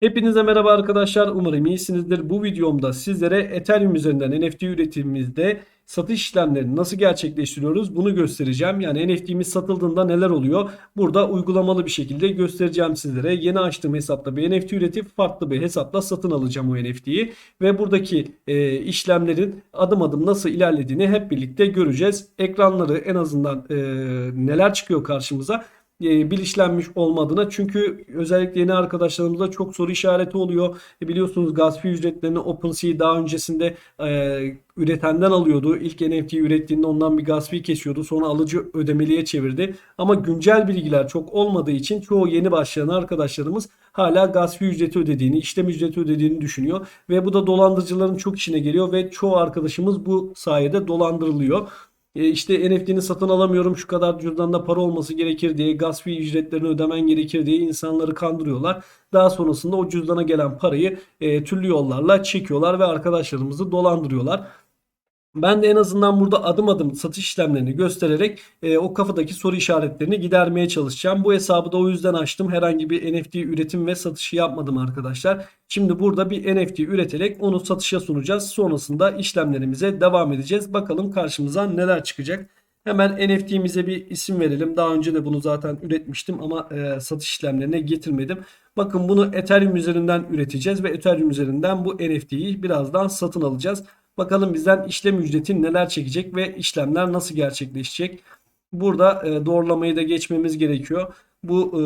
Hepinize merhaba arkadaşlar. Umarım iyisinizdir. Bu videomda sizlere Ethereum üzerinden NFT üretimimizde satış işlemlerini nasıl gerçekleştiriyoruz bunu göstereceğim. Yani NFT'miz satıldığında neler oluyor? Burada uygulamalı bir şekilde göstereceğim sizlere. Yeni açtığım hesapta bir NFT üretip farklı bir hesapla satın alacağım o NFT'yi. Ve buradaki e, işlemlerin adım adım nasıl ilerlediğini hep birlikte göreceğiz. Ekranları en azından e, neler çıkıyor karşımıza e, bilinçlenmiş olmadığına çünkü özellikle yeni arkadaşlarımızda çok soru işareti oluyor. E, biliyorsunuz Gaspi ücretlerini OpenSea daha öncesinde e, üretenden alıyordu. İlk NFT ürettiğinde ondan bir Gaspi kesiyordu. Sonra alıcı ödemeliye çevirdi. Ama güncel bilgiler çok olmadığı için çoğu yeni başlayan arkadaşlarımız hala Gaspi ücreti ödediğini, işlem ücreti ödediğini düşünüyor. Ve bu da dolandırıcıların çok işine geliyor ve çoğu arkadaşımız bu sayede dolandırılıyor. E işte NFT'ni satın alamıyorum şu kadar cüzdanda para olması gerekir diye gaspi ücretlerini ödemen gerekir diye insanları kandırıyorlar. Daha sonrasında o cüzdana gelen parayı e, türlü yollarla çekiyorlar ve arkadaşlarımızı dolandırıyorlar. Ben de en azından burada adım adım satış işlemlerini göstererek e, o kafadaki soru işaretlerini gidermeye çalışacağım. Bu hesabı da o yüzden açtım. Herhangi bir NFT üretim ve satışı yapmadım arkadaşlar. Şimdi burada bir NFT üreterek onu satışa sunacağız. Sonrasında işlemlerimize devam edeceğiz. Bakalım karşımıza neler çıkacak. Hemen NFT'mize bir isim verelim. Daha önce de bunu zaten üretmiştim ama e, satış işlemlerine getirmedim. Bakın bunu Ethereum üzerinden üreteceğiz ve Ethereum üzerinden bu NFT'yi birazdan satın alacağız. Bakalım bizden işlem ücreti neler çekecek ve işlemler nasıl gerçekleşecek. Burada e, doğrulamayı da geçmemiz gerekiyor. Bu e,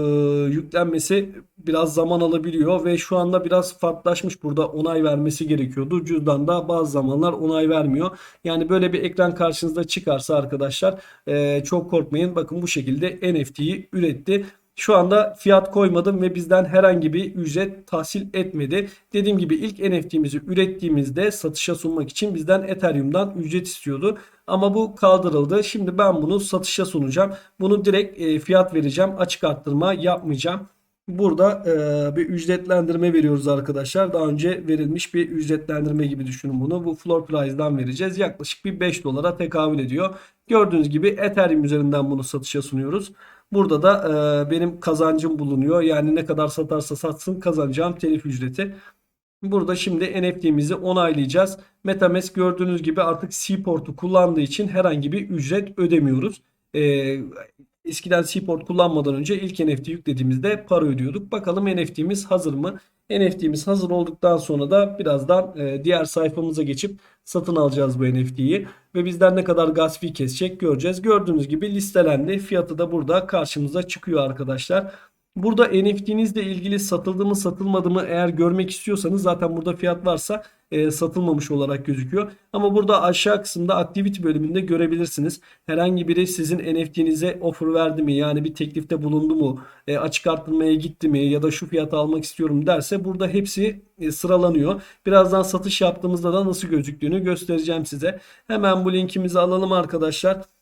yüklenmesi biraz zaman alabiliyor ve şu anda biraz farklılaşmış burada onay vermesi gerekiyordu. Cüzdanda bazı zamanlar onay vermiyor. Yani böyle bir ekran karşınızda çıkarsa arkadaşlar e, çok korkmayın. Bakın bu şekilde NFT'yi üretti. Şu anda fiyat koymadım ve bizden herhangi bir ücret tahsil etmedi. Dediğim gibi ilk NFT'mizi ürettiğimizde satışa sunmak için bizden Ethereum'dan ücret istiyordu. Ama bu kaldırıldı. Şimdi ben bunu satışa sunacağım. Bunu direkt e, fiyat vereceğim. Açık arttırma yapmayacağım. Burada e, bir ücretlendirme veriyoruz arkadaşlar. Daha önce verilmiş bir ücretlendirme gibi düşünün bunu. Bu floor price'dan vereceğiz. Yaklaşık bir 5 dolara tekabül ediyor. Gördüğünüz gibi Ethereum üzerinden bunu satışa sunuyoruz. Burada da e, benim kazancım bulunuyor. Yani ne kadar satarsa satsın kazanacağım telif ücreti. Burada şimdi NFT'mizi onaylayacağız. Metamask gördüğünüz gibi artık Seaport'u kullandığı için herhangi bir ücret ödemiyoruz. Ee, eskiden Seaport kullanmadan önce ilk NFT yüklediğimizde para ödüyorduk. Bakalım NFT'miz hazır mı? NFT'miz hazır olduktan sonra da birazdan e, diğer sayfamıza geçip satın alacağız bu NFT'yi. Ve bizden ne kadar gas fee kesecek göreceğiz. Gördüğünüz gibi listelendi. Fiyatı da burada karşımıza çıkıyor arkadaşlar. Burada NFT'nizle ilgili satıldı mı satılmadı mı eğer görmek istiyorsanız zaten burada fiyat varsa e, satılmamış olarak gözüküyor. Ama burada aşağı kısımda activity bölümünde görebilirsiniz. Herhangi biri sizin NFT'nize offer verdi mi? Yani bir teklifte bulundu mu? E, açık arttırmaya gitti mi? Ya da şu fiyatı almak istiyorum derse burada hepsi e, sıralanıyor. Birazdan satış yaptığımızda da nasıl gözüktüğünü göstereceğim size. Hemen bu linkimizi alalım arkadaşlar.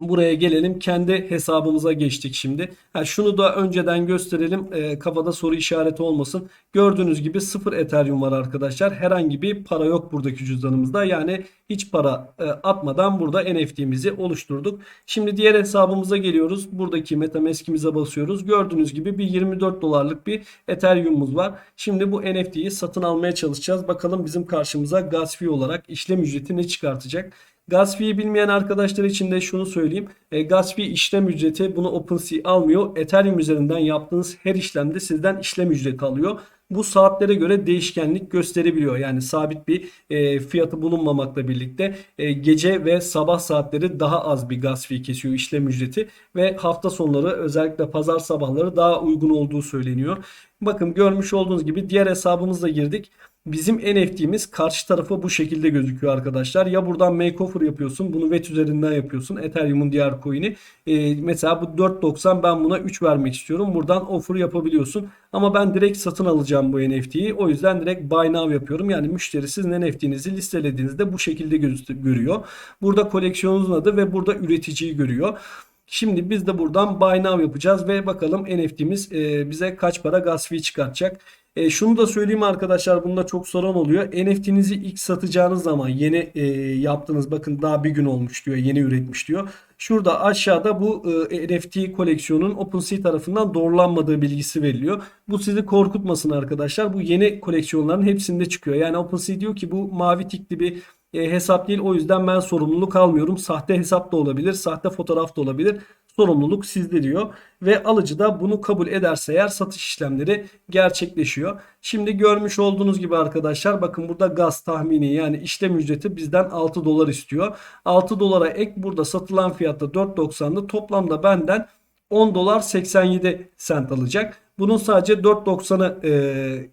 Buraya gelelim. Kendi hesabımıza geçtik şimdi. Ha, şunu da önceden gösterelim. E, kafada soru işareti olmasın. Gördüğünüz gibi sıfır Ethereum var arkadaşlar. Herhangi bir para yok buradaki cüzdanımızda. Yani hiç para e, atmadan burada NFT'mizi oluşturduk. Şimdi diğer hesabımıza geliyoruz. Buradaki Metamask'imize basıyoruz. Gördüğünüz gibi bir 24 dolarlık bir Ethereum'umuz var. Şimdi bu NFT'yi satın almaya çalışacağız. Bakalım bizim karşımıza gas fee olarak işlem ücreti ne çıkartacak? Gas fee'yi bilmeyen arkadaşlar için de şunu söyleyeyim. E, gas fee işlem ücreti bunu OpenSea almıyor. Ethereum üzerinden yaptığınız her işlemde sizden işlem ücreti alıyor. Bu saatlere göre değişkenlik gösterebiliyor. Yani sabit bir e, fiyatı bulunmamakla birlikte e, gece ve sabah saatleri daha az bir gas fee kesiyor işlem ücreti ve hafta sonları özellikle pazar sabahları daha uygun olduğu söyleniyor. Bakın görmüş olduğunuz gibi diğer hesabımızla girdik. Bizim NFT'miz karşı tarafa bu şekilde gözüküyor arkadaşlar. Ya buradan make offer yapıyorsun. Bunu VET üzerinden yapıyorsun. Ethereum'un diğer coin'i. Ee, mesela bu 4.90 ben buna 3 vermek istiyorum. Buradan offer yapabiliyorsun. Ama ben direkt satın alacağım bu NFT'yi. O yüzden direkt buy now yapıyorum. Yani müşteri sizin NFT'nizi listelediğinizde bu şekilde görüyor. Burada koleksiyonunuzun adı ve burada üreticiyi görüyor. Şimdi biz de buradan buy now yapacağız ve bakalım NFT'miz e, bize kaç para gas fee çıkartacak. E, şunu da söyleyeyim arkadaşlar bunda çok soran oluyor. NFT'nizi ilk satacağınız zaman yeni e, yaptığınız bakın daha bir gün olmuş diyor yeni üretmiş diyor. Şurada aşağıda bu e, NFT koleksiyonun OpenSea tarafından doğrulanmadığı bilgisi veriliyor. Bu sizi korkutmasın arkadaşlar. Bu yeni koleksiyonların hepsinde çıkıyor. Yani OpenSea diyor ki bu mavi tikli bir e, hesap değil. O yüzden ben sorumluluk almıyorum. Sahte hesap da olabilir, sahte fotoğraf da olabilir. Sorumluluk sizde diyor. Ve alıcı da bunu kabul ederse eğer satış işlemleri gerçekleşiyor. Şimdi görmüş olduğunuz gibi arkadaşlar bakın burada gaz tahmini yani işlem ücreti bizden 6 dolar istiyor. 6 dolara ek burada satılan fiyatta 4.90'dı. Toplamda benden 10 dolar 87 sent alacak. Bunun sadece 4.90'ı e, e,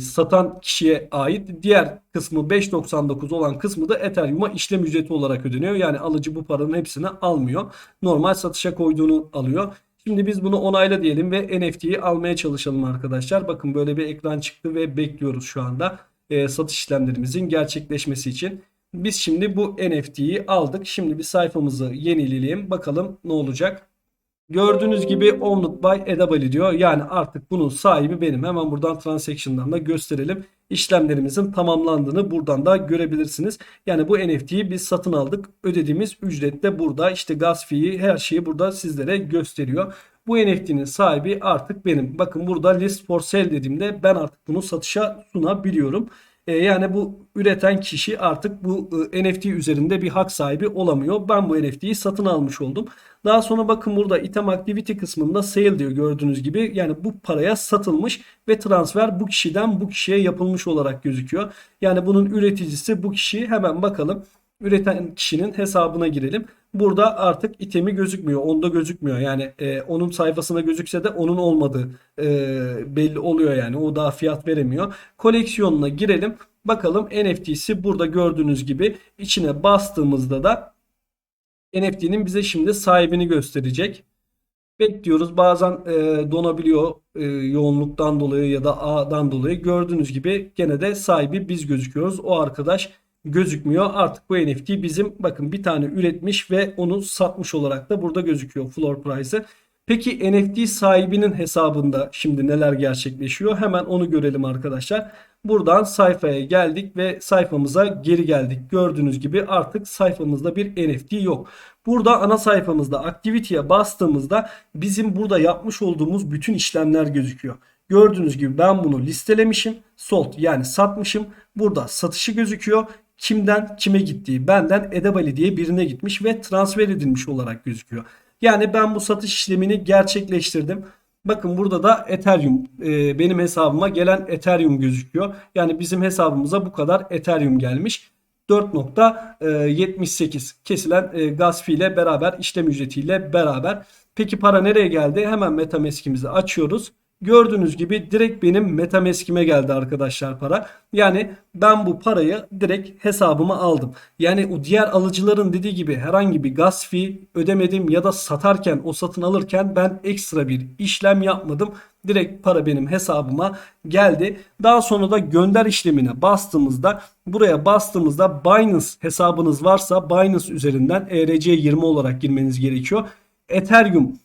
satan kişiye ait. Diğer kısmı 5.99 olan kısmı da Ethereum'a işlem ücreti olarak ödeniyor. Yani alıcı bu paranın hepsini almıyor. Normal satışa koyduğunu alıyor. Şimdi biz bunu onayla diyelim ve NFT'yi almaya çalışalım arkadaşlar. Bakın böyle bir ekran çıktı ve bekliyoruz şu anda e, satış işlemlerimizin gerçekleşmesi için. Biz şimdi bu NFT'yi aldık. Şimdi bir sayfamızı yenileyelim. Bakalım ne olacak. Gördüğünüz gibi owned by Edabali diyor. Yani artık bunun sahibi benim. Hemen buradan transaction'dan da gösterelim. İşlemlerimizin tamamlandığını buradan da görebilirsiniz. Yani bu NFT'yi biz satın aldık. Ödediğimiz ücret de burada. İşte gaz fiyi her şeyi burada sizlere gösteriyor. Bu NFT'nin sahibi artık benim. Bakın burada list for sale dediğimde ben artık bunu satışa sunabiliyorum. E, yani bu üreten kişi artık bu e, NFT üzerinde bir hak sahibi olamıyor. Ben bu NFT'yi satın almış oldum. Daha sonra bakın burada item activity kısmında sale diyor gördüğünüz gibi. Yani bu paraya satılmış ve transfer bu kişiden bu kişiye yapılmış olarak gözüküyor. Yani bunun üreticisi bu kişi hemen bakalım. Üreten kişinin hesabına girelim. Burada artık itemi gözükmüyor. Onda gözükmüyor. Yani e, onun sayfasına gözükse de onun olmadığı e, belli oluyor yani. O daha fiyat veremiyor. Koleksiyonuna girelim. Bakalım NFT'si burada gördüğünüz gibi içine bastığımızda da NFT'nin bize şimdi sahibini gösterecek. Bekliyoruz. Bazen e, donabiliyor e, yoğunluktan dolayı ya da ağdan dolayı. Gördüğünüz gibi gene de sahibi biz gözüküyoruz. O arkadaş gözükmüyor. Artık bu NFT bizim bakın bir tane üretmiş ve onu satmış olarak da burada gözüküyor floor price'ı. Peki NFT sahibinin hesabında şimdi neler gerçekleşiyor? Hemen onu görelim arkadaşlar. Buradan sayfaya geldik ve sayfamıza geri geldik. Gördüğünüz gibi artık sayfamızda bir NFT yok. Burada ana sayfamızda aktiviteye bastığımızda bizim burada yapmış olduğumuz bütün işlemler gözüküyor. Gördüğünüz gibi ben bunu listelemişim. Sold yani satmışım. Burada satışı gözüküyor. Kimden kime gittiği benden Edebali diye birine gitmiş ve transfer edilmiş olarak gözüküyor. Yani ben bu satış işlemini gerçekleştirdim. Bakın burada da Ethereum e, benim hesabıma gelen Ethereum gözüküyor. Yani bizim hesabımıza bu kadar Ethereum gelmiş. 4.78 kesilen e, gaz ile beraber işlem ücretiyle beraber. Peki para nereye geldi? Hemen MetaMask'imizi açıyoruz. Gördüğünüz gibi direkt benim MetaMask'ime geldi arkadaşlar para. Yani ben bu parayı direkt hesabıma aldım. Yani o diğer alıcıların dediği gibi herhangi bir gaz fee ödemedim ya da satarken o satın alırken ben ekstra bir işlem yapmadım. Direkt para benim hesabıma geldi. Daha sonra da gönder işlemine bastığımızda buraya bastığımızda Binance hesabınız varsa Binance üzerinden ERC20 olarak girmeniz gerekiyor. Ethereum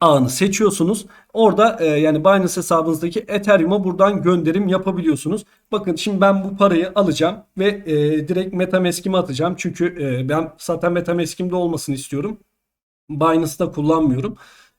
ağını seçiyorsunuz. Orada e, yani Binance hesabınızdaki Ethereum'a buradan gönderim yapabiliyorsunuz. Bakın şimdi ben bu parayı alacağım ve e, direkt MetaMask'ime atacağım. Çünkü e, ben zaten MetaMask'imde olmasını istiyorum. Binance'da kullanmıyorum.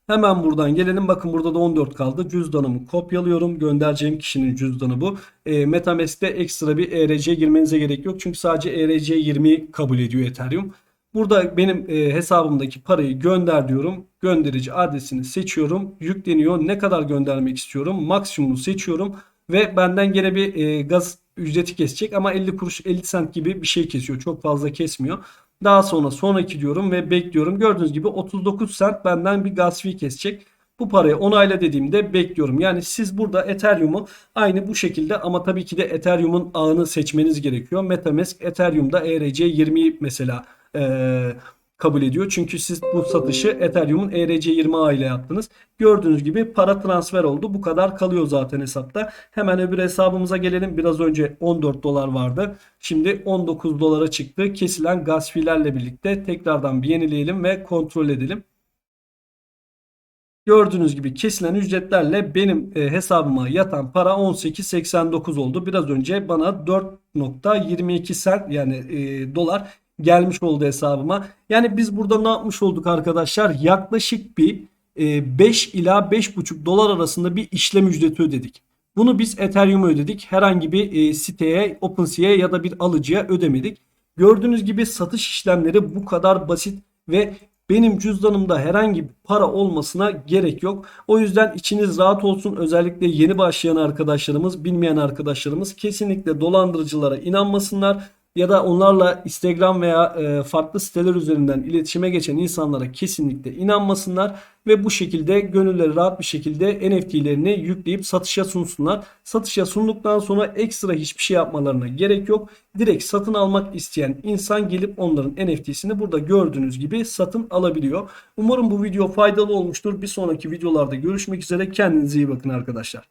Hemen buradan gelelim. Bakın burada da 14 kaldı. Cüzdanımı kopyalıyorum. Göndereceğim kişinin cüzdanı bu. E, Metamask'te ekstra bir ERC girmenize gerek yok. Çünkü sadece ERC20'yi kabul ediyor Ethereum. Burada benim e, hesabımdaki parayı gönder diyorum. Gönderici adresini seçiyorum. Yükleniyor. Ne kadar göndermek istiyorum? Maksimum seçiyorum. Ve benden gene bir e, gaz ücreti kesecek ama 50 kuruş 50 sent gibi bir şey kesiyor. Çok fazla kesmiyor. Daha sonra sonraki diyorum ve bekliyorum. Gördüğünüz gibi 39 sent benden bir gaz fee kesecek. Bu parayı onayla dediğimde bekliyorum. Yani siz burada Ethereum'u aynı bu şekilde ama tabii ki de Ethereum'un ağını seçmeniz gerekiyor. Metamask Ethereum'da ERC20'yi mesela e, kabul ediyor. Çünkü siz bu satışı Ethereum'un ERC20 ağ ile yaptınız. Gördüğünüz gibi para transfer oldu. Bu kadar kalıyor zaten hesapta. Hemen öbür hesabımıza gelelim. Biraz önce 14 dolar vardı. Şimdi 19 dolara çıktı. Kesilen gaz filerle birlikte tekrardan bir yenileyelim ve kontrol edelim. Gördüğünüz gibi kesilen ücretlerle benim e, hesabıma yatan para 18.89 oldu. Biraz önce bana 4.22 sent yani e, dolar gelmiş oldu hesabıma. Yani biz burada ne yapmış olduk arkadaşlar? Yaklaşık bir e, 5 ila 5.5 dolar arasında bir işlem ücreti ödedik. Bunu biz Ethereum'a ödedik. Herhangi bir e, siteye, OpenSea'ya ya da bir alıcıya ödemedik. Gördüğünüz gibi satış işlemleri bu kadar basit ve benim cüzdanımda herhangi bir para olmasına gerek yok. O yüzden içiniz rahat olsun. Özellikle yeni başlayan arkadaşlarımız, bilmeyen arkadaşlarımız kesinlikle dolandırıcılara inanmasınlar ya da onlarla Instagram veya e, farklı siteler üzerinden iletişime geçen insanlara kesinlikle inanmasınlar ve bu şekilde gönülleri rahat bir şekilde NFT'lerini yükleyip satışa sunsunlar. Satışa sunduktan sonra ekstra hiçbir şey yapmalarına gerek yok. Direkt satın almak isteyen insan gelip onların NFT'sini burada gördüğünüz gibi satın alabiliyor. Umarım bu video faydalı olmuştur. Bir sonraki videolarda görüşmek üzere. Kendinize iyi bakın arkadaşlar.